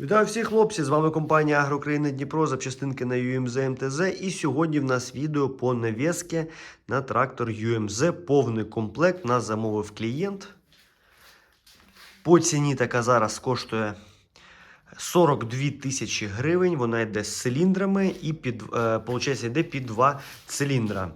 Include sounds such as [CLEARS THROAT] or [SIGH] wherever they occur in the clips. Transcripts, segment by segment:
Вітаю всіх хлопці! З вами компанія Агрокраїни Дніпро, запчастинки на UMZ МТЗ. І сьогодні в нас відео по навіски на трактор UMZ. Повний комплект нас замовив клієнт. По ціні така зараз коштує 42 тисячі гривень. Вона йде з циліндрами і під, е, йде під два циліндра.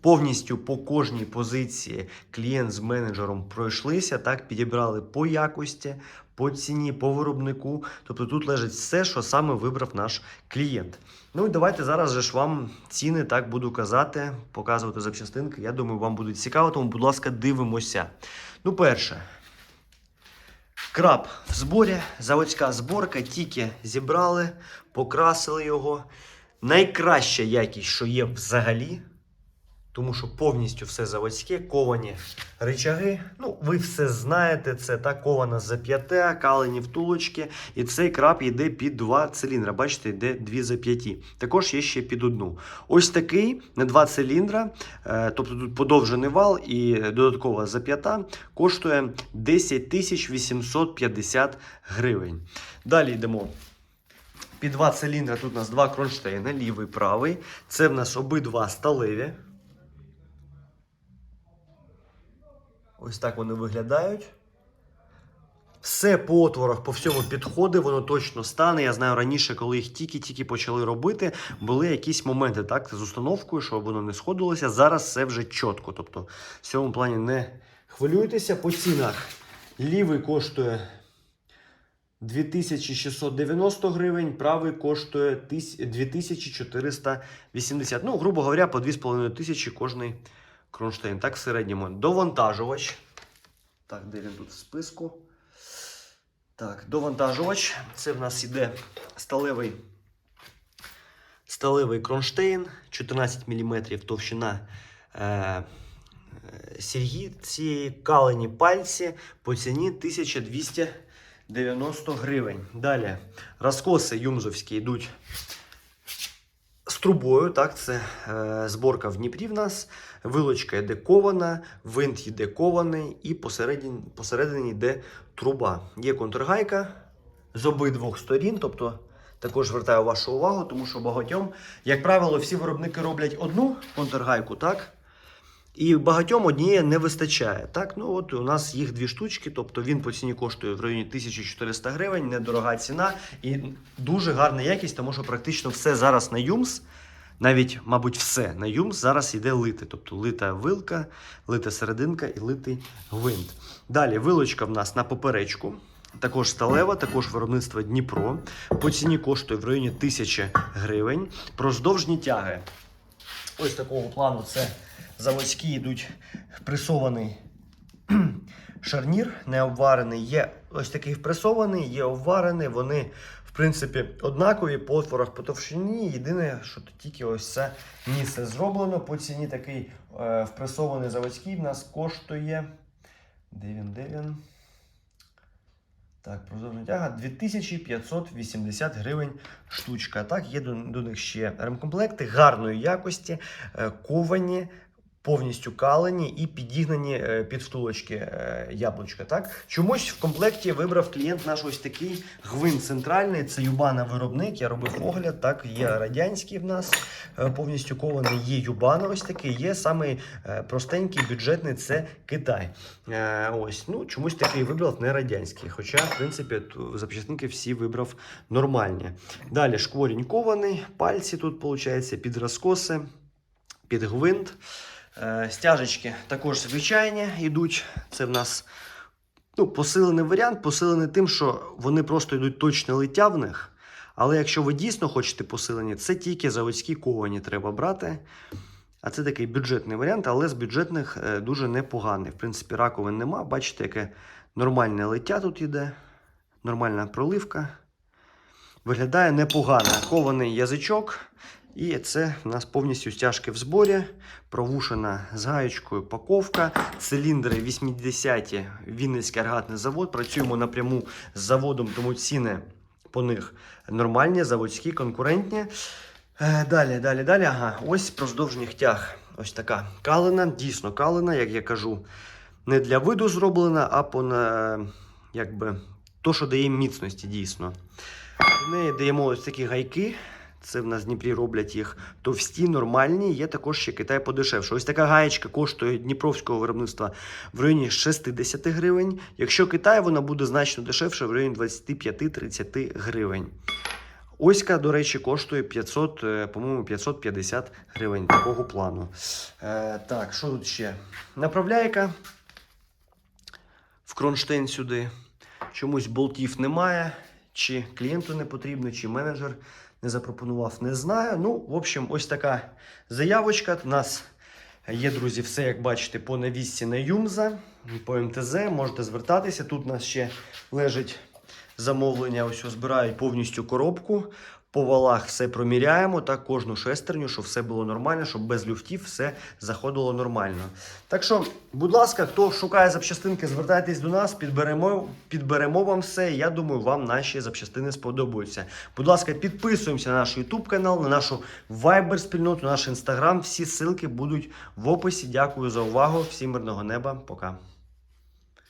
Повністю по кожній позиції клієнт з менеджером пройшлися, так, підібрали по якості, по ціні, по виробнику. Тобто тут лежить все, що саме вибрав наш клієнт. Ну і давайте зараз же ж вам ціни так буду казати, показувати запчастинки. Я думаю, вам буде цікаво, тому, будь ласка, дивимося. Ну, перше. Краб в зборі, заводська зборка, тільки зібрали, покрасили його. Найкраща якість, що є взагалі, тому що повністю все заводське, ковані речаги. Ну, ви все знаєте, це та кована зап'яте, калені втулочки. І цей краб йде під два циліндра. Бачите, йде дві зап'яті. Також є ще під одну. Ось такий на два циліндра, е, тобто тут подовжений вал і додаткова зап'ята, коштує 10 850 гривень. Далі йдемо. Під два циліндра тут у нас два кронштейни, лівий, правий. Це в нас обидва сталеві. Ось так вони виглядають. Все по отворах, по всьому підходить, воно точно стане. Я знаю раніше, коли їх тільки-тільки почали робити, були якісь моменти так, з установкою, щоб воно не сходилося. Зараз все вже чітко. Тобто, в цьому плані не хвилюйтеся по цінах. Лівий коштує 2690 гривень, правий коштує тис- 2480. Ну, грубо говоря, по 2500 кожний кронштейн. Так, в середньому. Довантажувач. Так, де він тут в списку? Так, довантажувач. Це в нас іде сталевий, сталевий кронштейн, 14 мм товщина е, сіргі цієї калені пальці по ціні 1290 гривень. Далі розкоси юмзовські йдуть з трубою, так, це е, зборка в Дніпрі в нас. Вилочка йде кована, винт йде кований, і посередині, посередині йде труба. Є контргайка з обидвох сторін, тобто також звертаю вашу увагу, тому що багатьом, як правило, всі виробники роблять одну контргайку, так? І багатьом однієї не вистачає. Так, ну от у нас їх дві штучки, тобто він по ціні коштує в районі 1400 гривень, недорога ціна і дуже гарна якість, тому що практично все зараз на Юмс, навіть, мабуть, все на Юмс зараз йде лите. Тобто лита вилка, лита серединка і литий гвинт. Далі вилочка в нас на поперечку. Також сталева, також виробництво Дніпро. По ціні коштує в районі 1000 гривень. Проздовжні тяги. Ось такого плану це заводські йдуть пресований [CLEARS THROAT] шарнір, не обварений. Є ось такий впресований, є обварений. Вони, в принципі, однакові по отворах по товщині. Єдине, що тільки ось це місце зроблено. По ціні такий е, впресований заводський в нас коштує. Де він, де він? Так, продовження тяга 2580 гривень штучка. Так, є до, до них ще ремкомплекти гарної якості, е, ковані, повністю калені і підігнані е, під втулочки е, яблучка. Так, чомусь в комплекті вибрав клієнт наш ось такий гвинт центральний. Це Юбана виробник. Я робив огляд. Так, є радянський в нас е, повністю кований. Є Юбана, ось такий. Є самий простенький бюджетний це Китай. Ось, ну чомусь такий вибрав не радянський. Хоча, в принципі, запчастинки всі вибрав нормальні. Далі шкворінь кований, пальці тут, виходить, під розкоси, під гвинт. Е, Стяжечки також звичайні йдуть. Це в нас ну, посилений варіант, посилений тим, що вони просто йдуть точно лиття в них. Але якщо ви дійсно хочете посилені, це тільки заводські ковані треба брати. А це такий бюджетний варіант, але з бюджетних е, дуже непоганий. В принципі, раковин нема. Бачите, яке нормальне лиття тут іде, нормальна проливка. Виглядає непогано. Кований язичок. І це в нас повністю стяжки в зборі, провушена з гаєчкою паковка, циліндри 80-ті, Вінницький аргатний завод. Працюємо напряму з заводом, тому ціни по них нормальні, заводські, конкурентні. Е, Далі, далі, далі. Ага, ось проздовжніх тяг. Ось така калина, дійсно калина, як я кажу, не для виду зроблена, а по якби, то, що дає міцності, дійсно. В неї даємо ось такі гайки. Це в нас в Дніпрі роблять їх товсті, нормальні. Є також ще Китай подешевше. Ось така гаєчка коштує дніпровського виробництва в районі 60 гривень. Якщо Китай, вона буде значно дешевше в районі 25-30 гривень. Оська, до речі, коштує 500, е, по-моєму, 550 гривень такого плану. Е, так, що тут ще? Направляйка в кронштейн сюди. Чомусь болтів немає, чи клієнту не потрібно, чи менеджер не запропонував, не знаю. Ну, в общем, ось така заявочка. У нас є, друзі, все, як бачите, по навісці на Юмза, по МТЗ. Можете звертатися. Тут у нас ще лежить замовлення. Ось збирають повністю коробку. По валах все проміряємо, так кожну шестерню, щоб все було нормально, щоб без люфтів все заходило нормально. Так що, будь ласка, хто шукає запчастинки, звертайтесь до нас, підберемо, підберемо вам все. Я думаю, вам наші запчастини сподобаються. Будь ласка, підписуємося на наш YouTube канал, на нашу Viber спільноту, наш Instagram. Всі ссылки будуть в описі. Дякую за увагу. Всім мирного неба. Пока.